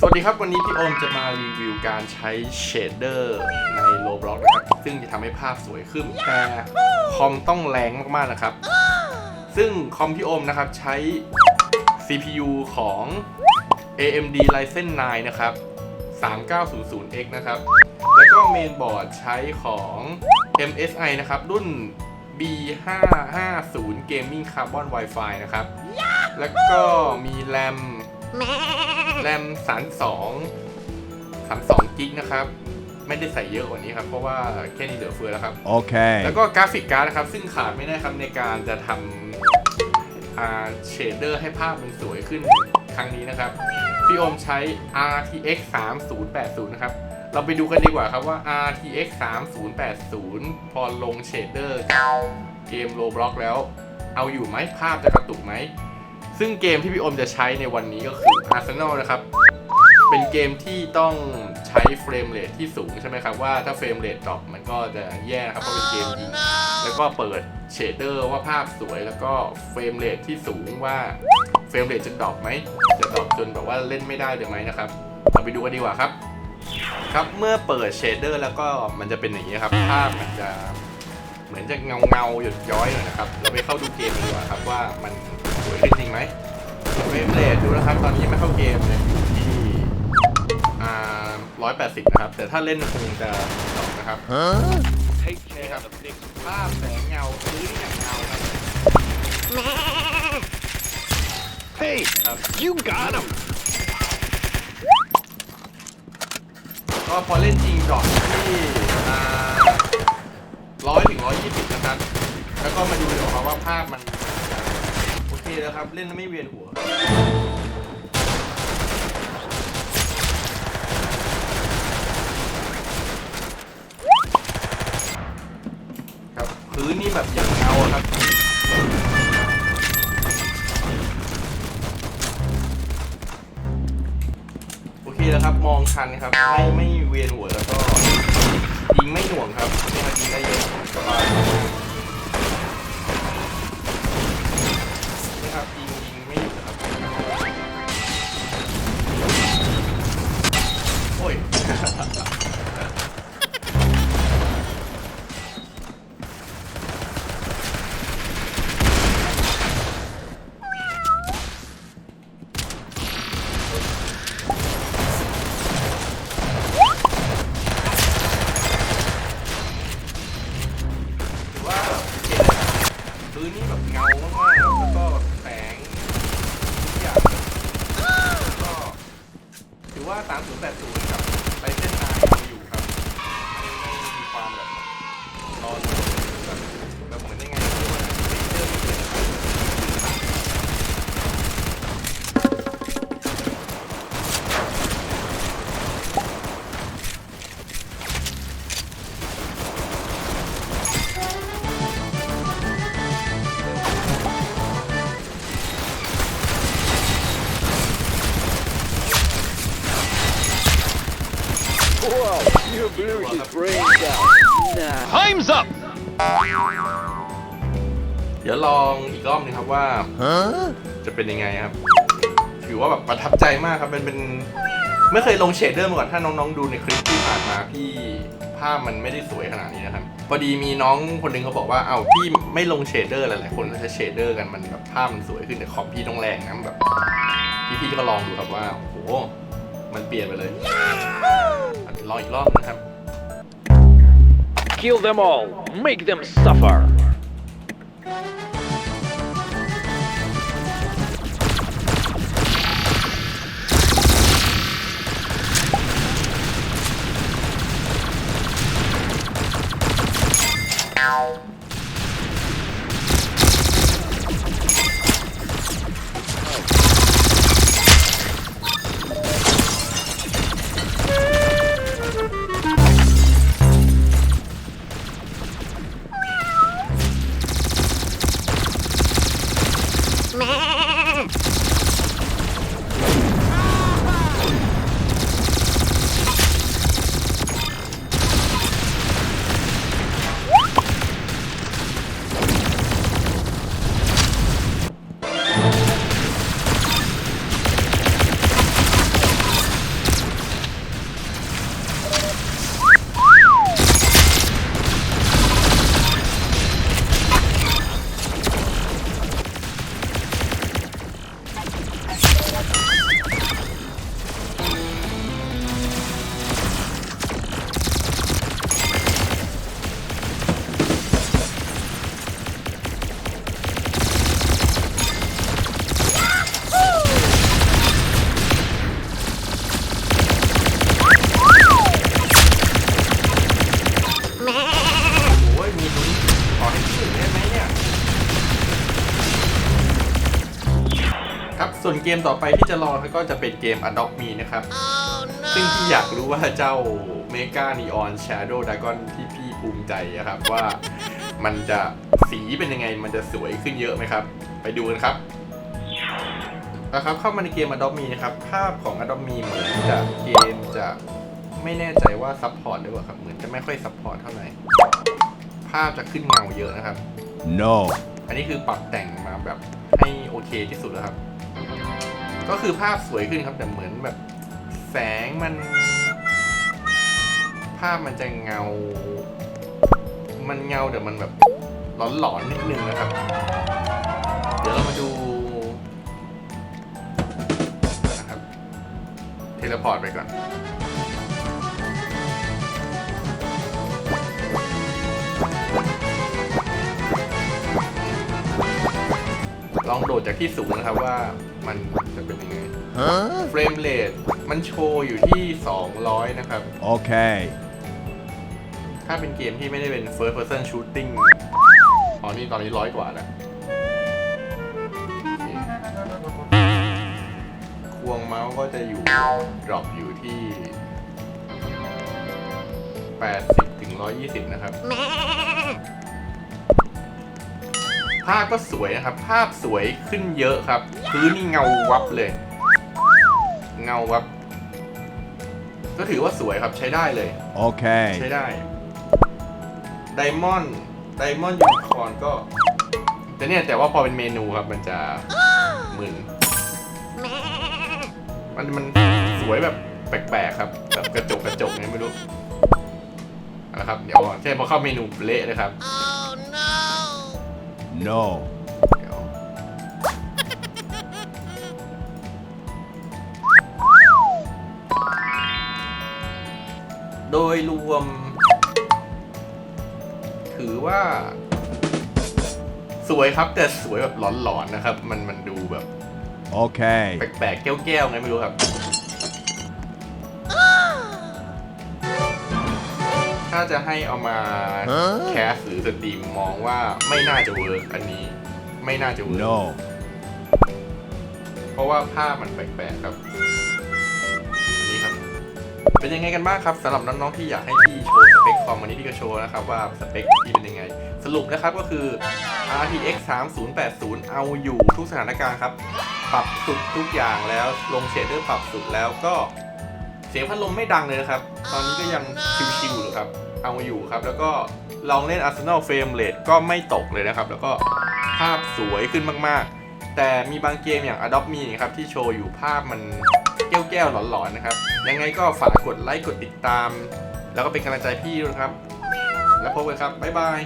สวัสดีครับ วันนี้พี่โอมจะมารีวิวการใช้เชดเดอร์ใน Roblox นะครับ ซึ่งจะทำให้ภาพสวยขึ้น แต่คอมต้องแรงมากๆนะครับ ซึ่งคอมพี่โอมนะครับใช้ CPU ของ AMD Ryzen 9 นะครับ 3900X นะครับ แล้วก็เมนบอร์ดใช้ของ MSI นะครับ รุ่น B550 Gaming Carbon Wi-Fi นะครับ แล้วก็มีแรม แรม32 32กิกนะครับ ไม่ได้ใส่เยอะกว่านี้ครับ เพราะว่าแค่นี้เหลือเฟือแล้วครับ Okay. แล้วก็กราฟิกการ์ดนะครับ ซึ่งขาดไม่ได้ครับในการจะทำอ่าเชดเดอร์ให้ภาพมันสวยขึ้นครั้งนี้นะครับ พี่โอมใช้ RTX 3080 นะครับ เราไปดูกันดีกว่าครับว่า RTX 3080 พอลงเชดเดอร์เกม Roblox แล้ว เอาอยู่ไหมภาพจะกระตุกไหม ซึ่งเกมที่พี่อมจะใช้ในวันนี้ก็คือ Arsenal นะครับ เป็นเกมที่ต้องใช้เฟรมเรทที่สูงใช่ไหมครับ ว่าถ้าเฟรมเรทดรอมันก็จะแย่ครับเพราะเป็นเกมยิงแล้วก็เปิดเชเดอร์ว่าภาพสวยแล้วก็เฟรมเรทที่สูงว่าเฟรมเรทจะดรอปไหมจะดรอปจนแบบว่าเล่นไม่ได้เลยไหมนะครับเราไปดูกันดีกว่าครับ ครับเมื่อเปิดเชเดอร์แล้วก็มันจะเป็นอย่างนี้ครับ ภาพมันจะเหมือนจะเงาเงาหยดย้อยหน่อยนะครับ เราไปเข้าดูเกมดีกว่าครับว่ามัน สวยขึ้นจริงไหมเฟรมเรทดูนะครับ ตอนนี้ยังไม่เข้าเกมเลยอยู่ที่อ่า180นะครับ แต่ถ้าเล่นคงจะดรอปนะครับ Huh? นี่ครับภาพแสงเงาพื้นอย่างเงาครับ Hey, ครับ you got him. ก็พอเล่นจริงดรอปที่ร้อยถึงร้อยยี่สิบนะครับ แล้วก็มาดูเดี๋ยวครับว่าภาพมันโอเค แล้วครับ เล่นแล้วไม่เวียนหัว ครับพื้นนี่แบบอย่างเงาอะครับ โอเคแล้วครับ มองชันครับ ไม่ไม่เวียนหัวแล้วก็ยิงไม่หน่วงครับยิงได้เยอะสบาย you blew his brains out. Nah. Time's up. เดี๋ยวลองอีกรอบหนึงครับว่า Huh? จะเป็นยังไงครับ ถือว่าแบบประทับใจมากครับเป็นเป็นไม่เคยลงเชดเดอร์มาก่อนถ้าน้องๆดูในคลิปที่ผ่านมาพี่ภาพมันไม่ได้สวยขนาดนี้นะครับ พอดีมีน้องคนหนึงเขาบอกว่า เอ้าพี่ไม่ลงเชดเดอร์หลายๆคนก็ใช้เชดเดอร์กันมันแบบภาพมันสวยขึ้นแต่คอมพี่ต้องแรงนะแบบพี่ๆก็ลองดูครับว่าโอ้โหมันเปลี่ยนไปเลยอะเดี๋ยวลองอีกรอบนะครับ Kill them all. Make them suffer. มต่อไปที่จะลองก็จะเป็นเกม Adopt Me นะครับซึ่งพี่อยากรู้ว่าเจ้า Mega Neon Shadow Dragon ที่พี่ภูมิใจอะครับว่ามันจะสีเป็นยังไงมันจะสวยขึ้นเยอะไหมครับ ไปดูกันครับนะครับเข้ามาในเกม Adopt Me นะครับ ภาพของ Adopt Me เหมือนจะเกมจะไม่แน่ใจว่าซัพพอร์ตหรือเปล่าครับเหมือนจะไม่ค่อยซัพพอร์ตเท่าไหร่ภาพจะขึ้นเงาเยอะนะครับ No. อันนี้คือปรับแต่งมาแบบให้โอเคที่สุดแล้วครับ ก็คือภาพสวยขึ้นครับแต่เหมือนแบบ แสงมัน ภาพมันจะเงา มันเงาแต่มันแบบหลอนๆนิดนึงนะครับ เดี๋ยวเรามาดูนะครับเทเลพอร์ตไปก่อนลองโดดจากที่สูงนะครับว่า มันจะเป็นยังไง Huh? เฟรมเรทมันโชว์อยู่ที่ 200 นะครับ Okay. ถ้าเป็นเกมที่ไม่ได้เป็น first person shooting อ๋อนี่ตอนนี้ร้อยกว่าแล้วโอเคควงเมาส์ก็จะอยู่ drop อยู่ที่ 80ถึง120 นะครับ ภาพก็สวยนะครับ ภาพสวยขึ้นเยอะครับ พื้นนี่เงาวับเลย เงาวับ ก็ถือว่าสวยครับใช้ได้เลย Okay. ใช้ได้ ไดมอนด์ ไดมอนด์ยูนิคอร์นก็ แต่เนี่ยแต่ว่าพอเป็นเมนูครับมันจะมึนมันมันสวยแบบแปลกๆครับแบบกระจกกระจกเนี่ยไม่รู้เอาละครับ เดี๋ยวแค่พอเข้าเมนูเละเลยครับ No. เดี๋ยวโดยรวม ถือว่า สวยครับแต่สวยแบบหลอนๆนะครับ มันมันดูแบบ Okay. แปลกๆแก้วๆไงไม่รู้ครับ ถ้าจะให้เอามาฮะแคสหรือสตรีมมองว่าไม่น่าจะเวิร์กอันนี้ไม่น่าจะเวิร์ก No. เพราะว่าภาพมันแปลกๆครับอันนี้ครับ เป็นยังไงกันบ้างครับสำหรับน้องๆที่อยากให้พี่โชว์สเปคคอมวันนี้พี่ก็โชว์นะครับว่าสเปคพี่เป็นยังไง สรุปนะครับก็คือ RTX 3080 เอาอยู่ทุกสถานการณ์ครับ ปรับสุดทุกอย่างแล้วลงเชดเดอร์ปรับสุดแล้วก็เสียงพัดลมไม่ดังเลยนะครับ ตอนนี้ก็ยังชิวๆอยู่ครับ เอาอยู่ครับ แล้วก็ลองเล่น Arsenal Frame Rate ก็ไม่ตกเลยนะครับ แล้วก็ภาพสวยขึ้นมากๆ แต่มีบางเกมอย่าง Adopt Me ครับที่โชว์อยู่ภาพมันแก้วๆหลอนๆนะครับ ยังไงก็ฝากกดไลค์กดติดตาม แล้วก็เป็นกำลังใจพี่ด้วยนะครับ แล้วพบกันครับ บ๊ายบาย